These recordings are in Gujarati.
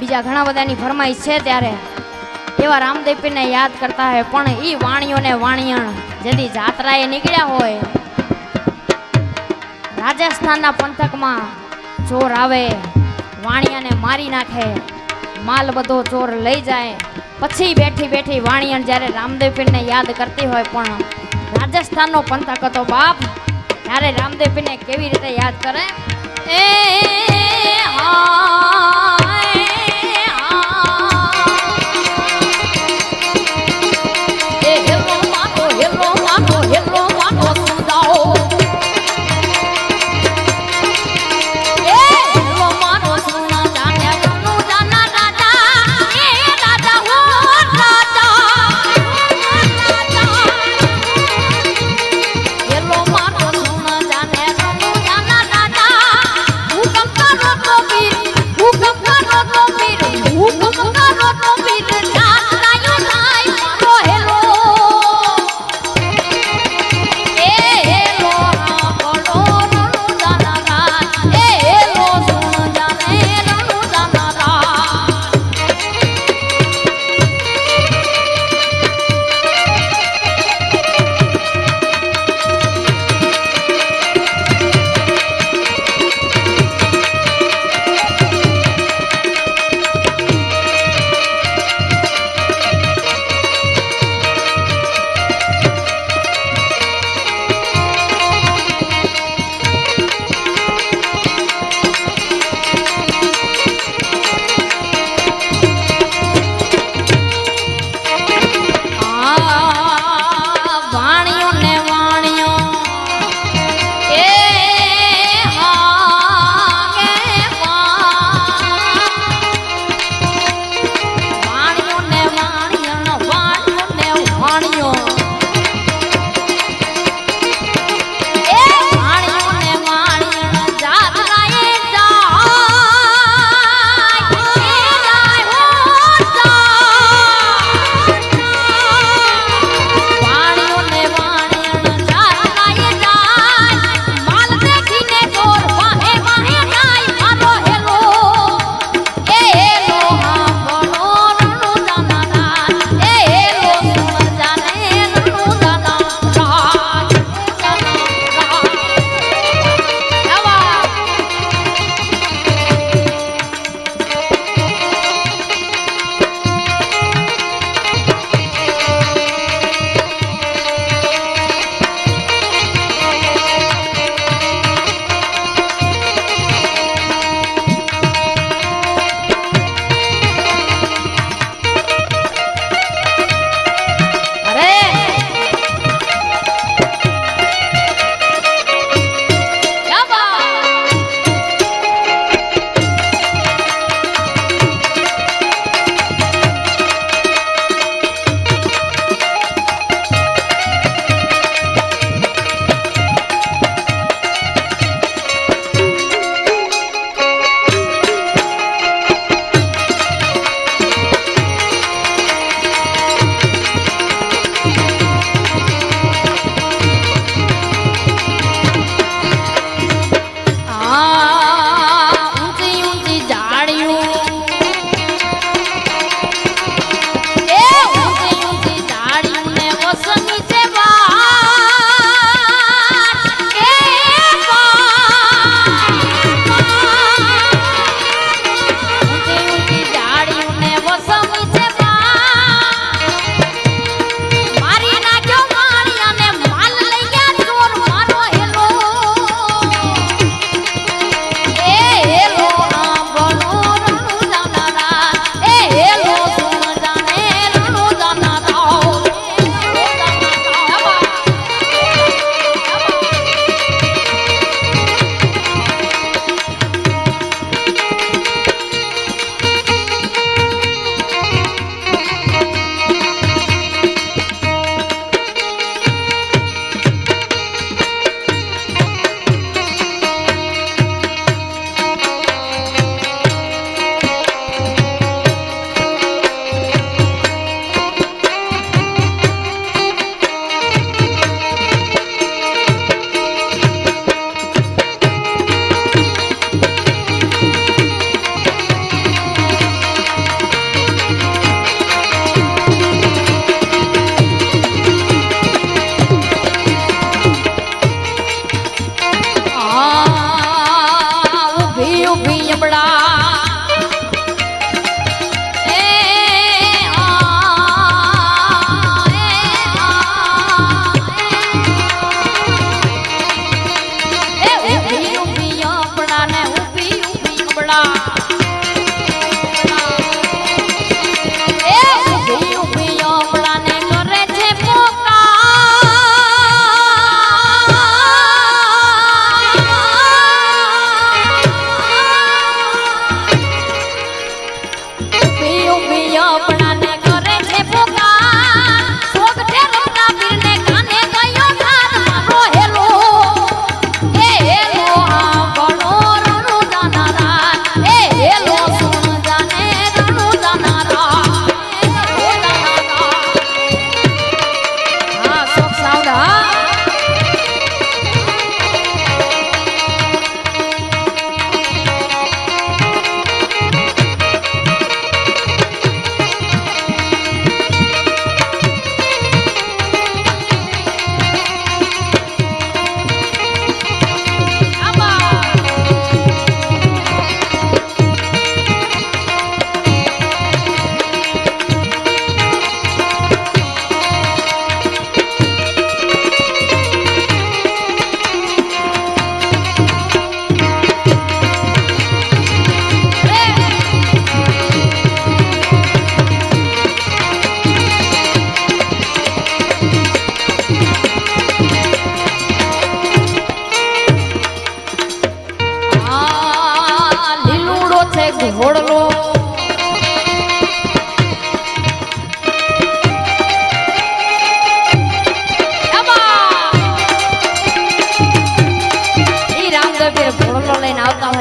બીજા ઘણા બધાની ફરમાઈશ છે ત્યારે એવા રામદેવીને યાદ કરતા હોય. પણ એ વાણીઓને વાણિયણ જેથી જાત્રાએ નીકળ્યા હોય. રાજસ્થાનના પંથકમાં ચોર આવે, વાણિયાને મારી નાખે, માલ બધો ચોર લઈ જાય. પછી બેઠી બેઠી વાણિયણ જ્યારે રામદેવ પીરને યાદ કરતી હોય, પણ રાજસ્થાનનો પંથક હતો બાપ. ત્યારે રામદેવ પીરને કેવી રીતે યાદ કરે? એ હાય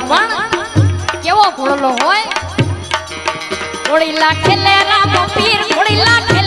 આવે પણ કેવો ભોળલો હોય? ઘોડી લાખે લે રામ પીર ઘોડી લાખે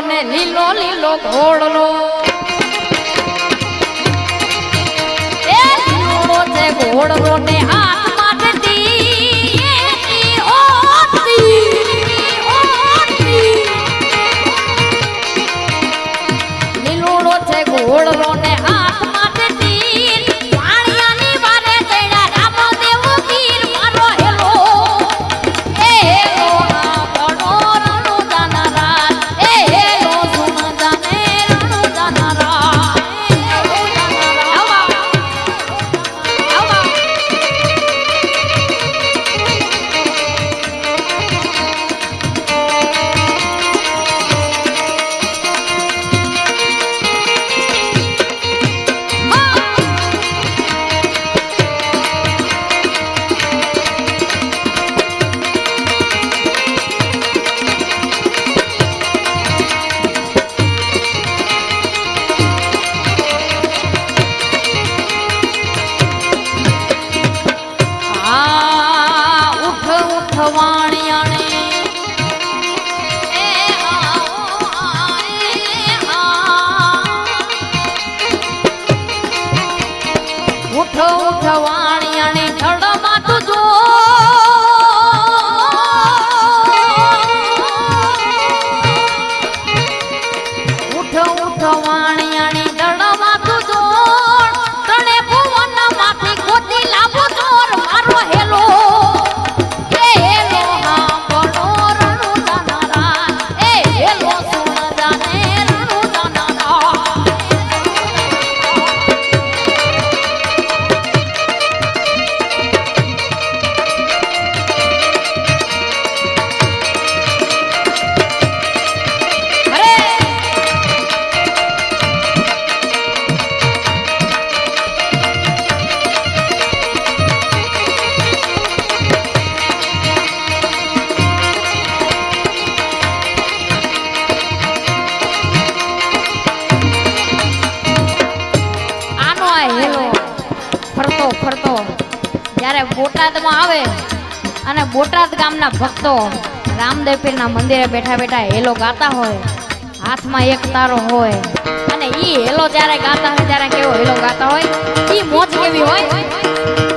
ને લીલો લીલો ઘોડલો એ લીલો છે ઘોડલો ને હાથ ઘોડલો ને উঠো উঠো ફરતો ફરતો. જ્યારે બોટાદમાં આવે અને બોટાદ ગામના ભક્તો રામદેવપીરના મંદિરે બેઠા બેઠા હેલો ગાતા હોય, હાથમાં એક તારો હોય, અને એ હેલો જ્યારે ગાતા હોય, ત્યારે કેવો હેલો ગાતા હોય એ મોજ કેવી હોય?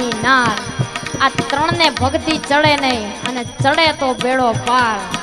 સ્વામિનાથ આ ત્રણને ભક્તિ ચડે નહીં અને ચડે તો બેડો પાર.